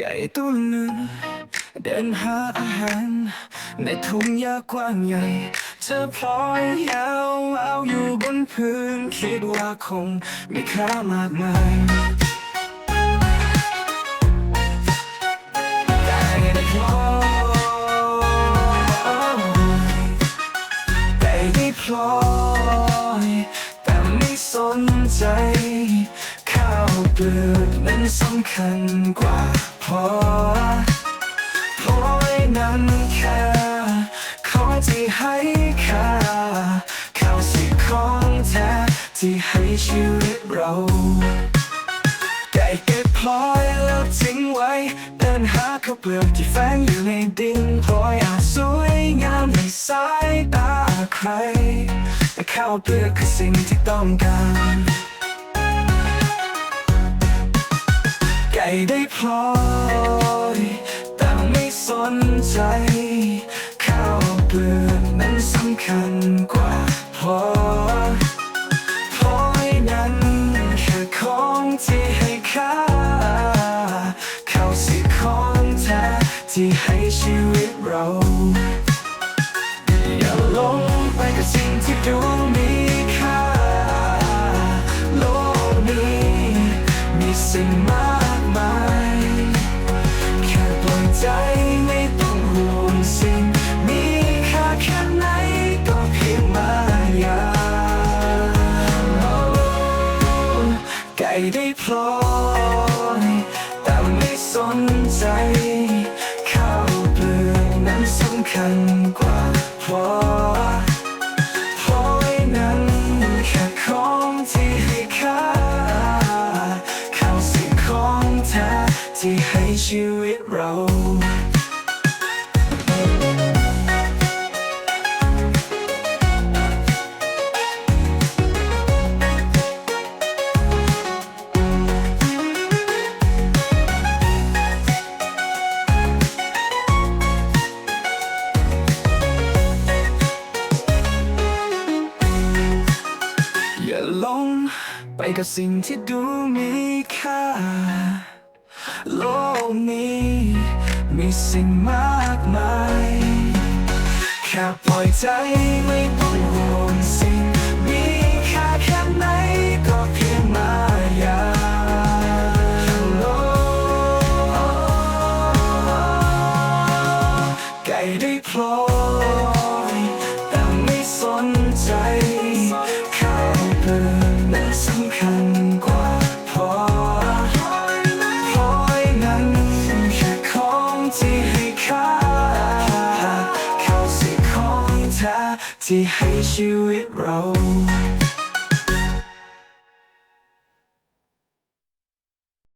ไก่ตัวหนึ่ง เดินหาอาหาร ในทุ่งหญ้ากว้างใหญ่ เธอพลอยยาวเอาอยู่บนพื้น คิดว่าคงมีค่ามากมายแต่ไม่สนใจ เปลือกนั้นสำคัญกว่าพอพลอยนั้นแค่ของที่ให้ค่าข้าวสิของแท้ที่ให้ชีวิตเราไก่เก็บพลอยแล้วทิ้งไว้ เดินหาข้าวเปลือกที่แฝงอยู่ในดินพลอยอาจสวยงามในสายตาใคร แต่ข้าวเปลือกคือสิ่งที่ต้องการ ไก่ได้พลอย แต่ไม่สนใจข้าวเปลือกนั้นสำคัญกว่าพลอยพลอยนั้นแค่ของที่ให้ค่าข้าวสิของแท้ที่ให้ชีวิตเรา ไก่ได้พลอยแต่ไม่สนใจ ข้าวเปลือกนั้นสำคัญกว่าพลอยพลอยนั้นแค่ของที่ให้ค่าข้าวสิ่งของแท้ที่ให้ชีวิตเรา หลง ไปกับสิ่งที่ดูมีค่า โลกนี้ มีสิ่งมากมาย แค่ปล่อยใจไม่ต้องห่วงสิ่งมีค่าแค่ไหนก็เพียงมาอย่าโลกไก่ได้พลอ ที่ให้ค่าข้าสิของแท้ที่ให้ชีวิตเรา